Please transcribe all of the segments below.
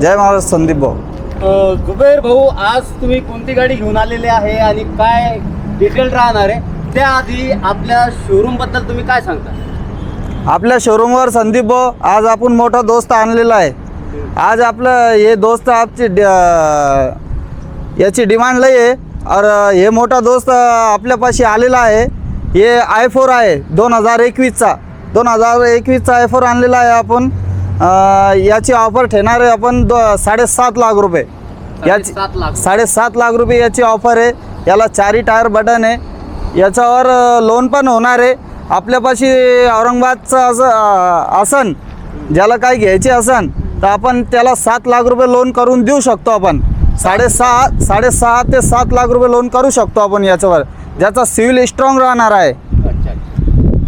जय महाराज. संदीप भाऊ. अ, जुबेर भाऊ आज तुम्ही कोणती गाडी घेऊन आलेले आहे आणि काय डिटेल राहणार आहे? त्याआधी आपल्या शोरूमबद्दल तुम्ही काय सांगता? आपल्या शोरूमवर संदीप भाऊ आज आपण मोठा दोस्त आणलेला आहे. आज आपलं हे दोस्त आपची ड- याची डिमांड लई आहे. और हे मोठा दोस्त आपल्यापाशी आलेला आहे. हे आय फोर आहे दोन हजार एकवीसचा. दोन हजार एकवीसचा आय फोर आणलेला आहे आपण. याची ऑफर ठेवणार आहे आपण दो साडेसात लाख रुपये. याची सात लाख साडेसात लाख रुपये याची ऑफर आहे. याला चारी टायर बटन आहे. याच्यावर लोन पण होणार आहे. आपल्यापाशी औरंगाबादचं असं अं, असन ज्याला काय घ्यायचे असन तर आपण त्याला सात लाख रुपये लोन करून देऊ शकतो आपण. साडेसहा साडेसहा ते सात लाख रुपये लोन करू शकतो आपण याच्यावर. ज्याचा सिव्हिल स्ट्रॉंग राहणार आहे.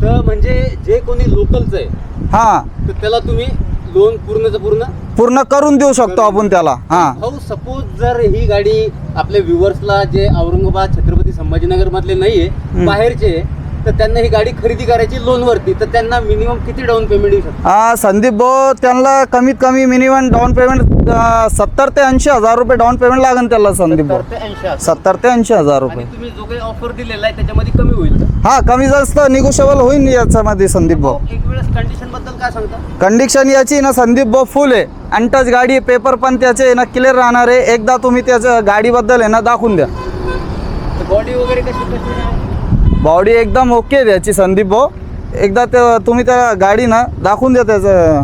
तर म्हणजे जे कोणी लोकलचं आहे हां. तर त्याला तुम्ही लोन पूर्णचं पूर्ण पूर्ण करून देऊ शकतो आपण त्याला हां भाऊ सपोज जर ही गाडी आपल्या व्ह्युअर्सला जे औरंगाबाद छत्रपती संभाजीनगर मधले नाहीये. बाहेरचे आहे, तर त्यांना ही गाडी खरेदी करायची लोन वरती. तर त्यांना मिनिमम किती डाऊन पेमेंट येऊ शकतं? हा संदीप भाऊ त्यांना कमीत कमी मिनिमम डाऊन पेमेंट सत्तर ते ऐंशी हजार रुपये डाऊन पेमेंट लागेल त्याला संदीप भाऊ. सत्तर ते ऐंशी हजार. सत्तर ते ऐंशी हजार आणि रुपये. तुम्ही जो काही ऑफर दिलेला आहे त्याच्यामध्ये कमी होईल का? हा कमी जास्त निगोशिएबल होईल याच्यामध्ये संदीप भाऊ. भाऊ, एक वेळेस कंडिशनबद्दल काय सांगता? कंडिशन याची ना संदीप भाऊ फुल आहे. अनटच गाडी पेपर पण त्याचे आहे ना क्लिअर राहणार आहे. एकदा तुम्ही त्याच्या गाडीबद्दल आहे ना दाखवून द्या. बॉडी वगैरे कशी कशी आहे? बॉडी एकदम ओके आहे त्याची संदीप भाऊ. एकदा ते तुम्ही त्या गाडी ना दाखवून द्या त्याचं.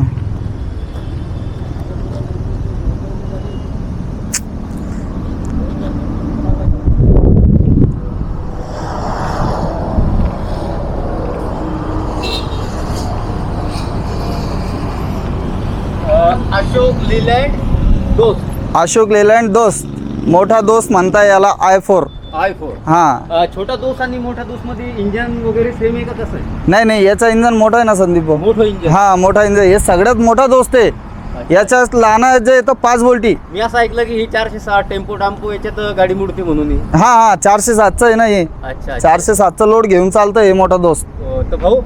अशोक लिलँड दोस्त. अशोक लेलँड दोस्त. मोठा दोस्त म्हणता याला आय फोर आय फोर. हां. छोटा दोस्त आणि मोठा दोस्त मध्ये इंजन वगैरे सेम आहे का कसं आहे? नाही नाही याचा इंजन मोठा आहे ना संदीप भाऊ? मोठं इंजन. हा मोठा इंजन हे सगळ्यात मोठा दोस्त आहे. याच्या लहान जे येतं पाच बोल्टी मी असं ऐकलं की ही चारशे साठ टेम्पो टाम्पो याच्यात गाडी मुडते म्हणून ही. हा हा चारशे सातचं आहे ना हे. अच्छा अच्छा. चारशे सातचं लोड घेऊन चालतं हे मोठा दोस्त. अं, तर भाऊ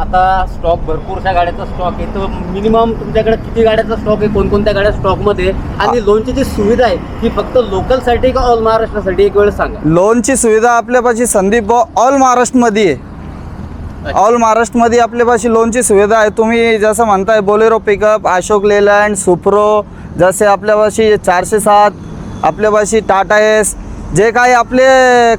आता स्टॉक भरपूरशा गाड्याचा स्टॉक आहे. तर मिनिमम तुमच्याकडे किती गाड्याचा स्टॉक आहे कोणकोणत्या गाड्या स्टॉकमध्ये आहे? आणि लोनची जी सुविधा आहे ती फक्त लोकलसाठी का ऑल महाराष्ट्रासाठी? एक वेळ सांगा. लोनची सुविधा आपल्यापाशी संदीप भाऊ ऑल महाराष्ट्रमध्ये आहे. ऑल महाराष्ट्रमध्ये आपल्यापाशी लोनची सुविधा आहे. तुम्ही जसं म्हणताय Bolero pickup Ashok Leyland Supro जसे आपल्यापाशी चारशे सात आपल्यापाशी टाटा एस जे काही आपले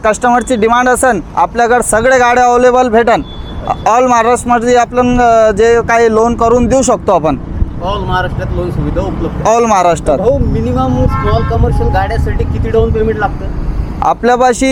कस्टमरची डिमांड असेल आपल्याकडे सगळे गाड्या अवेलेबल भेटन. ऑल महाराष्ट्रमध्ये आपण अं, जे काही लोन करून देऊ शकतो आपण. ऑल महाराष्ट्रात लोन सुविधा उपलब्ध आहे. ऑल महाराष्ट्रात. भाऊ मिनिमम स्मॉल कमर्शियल गाड्यासाठी किती डाऊन पेमेंट लागतं? आपल्यापाशी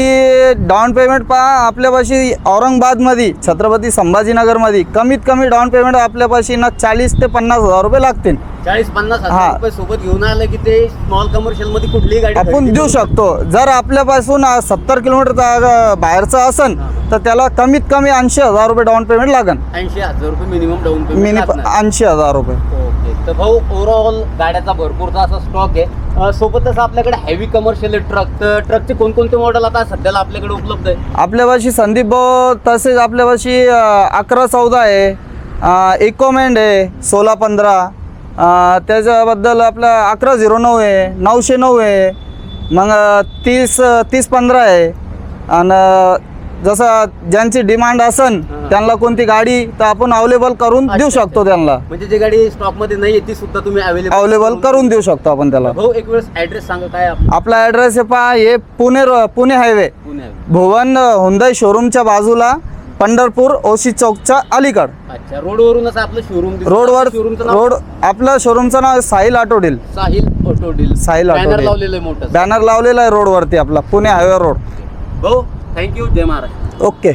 डाऊन पेमेंट पहा आपल्यापाशी औरंगाबादमध्ये छत्रपती संभाजीनगरमध्ये कमीत कमी डाऊन पेमेंट आपल्यापाशी ना चाळीस ते पन्नास हजार रुपये लागतील. चाळीस पन्नास हा. हजार रुपये सोबत घेऊन आलं की ते स्मॉल कमर्शियलमध्ये कुठलीही गाडी आपण खरेदी देऊ शकतो. जर आपल्यापासून सत्तर किलोमीटर बाहेरचं असन तर त्याला कमीत कमी ऐंशी हजार रुपये डाऊन पेमेंट लागन. ऐंशी हजार रुपये मिनिमम डाऊन पेमेंट ऐंशी हजार रुपये. तर भाऊ ओव्हरऑल गाड्याचा भरपूरचा असा स्टॉक आहे. सोबतच आपल्याकडे हेवी कमर्शियल ट्रक तर ट्रकचे कोणकोणते मॉडेल आता सध्याला आपल्याकडे उपलब्ध आहे आपल्यापाशी संदीप भाऊ तसेच आपल्यापाशी अकरा चौदा आहे. इकोमेंड आहे सोळा पंधरा. त्याच्याबद्दल आपलं अकरा झिरो नऊ आहे नऊशे नऊ आहे. मग तीस तीस पंधरा आहे. आणि जसं ज्यांची डिमांड असन. त्यांना कोणती गाडी तर आपण अवेलेबल करून देऊ शकतो. त्यांना. म्हणजे जी गाडी स्टॉकमध्ये नाही ती सुद्धा तुम्ही अवेलेबल अवेलेबल करून देऊ शकतो. आपण त्याला. भाऊ एक वेळेस ऍड्रेस सांगा काय आपलं. आपला ॲड्रेस आहे पहा हे पुणे पुणे हायवे पुणे भुवन हुंदई शोरूमच्या बाजूला पंढरपूर ओशी चौकच्या अलीकड. अच्छा रोडवरूनच आपलं शोरूम रोडवर शोरूमचं नाव? रोड आपलं शोरूमचं नाव आहे Sahil auto deal Sahil auto deal Sahil auto banner deal. लावलेलं आहे मोठं. बॅनर लावलेला आहे रोडवरती आपला पुणे हायवे रोड भाऊ थँक्यू जय महाराज ओके.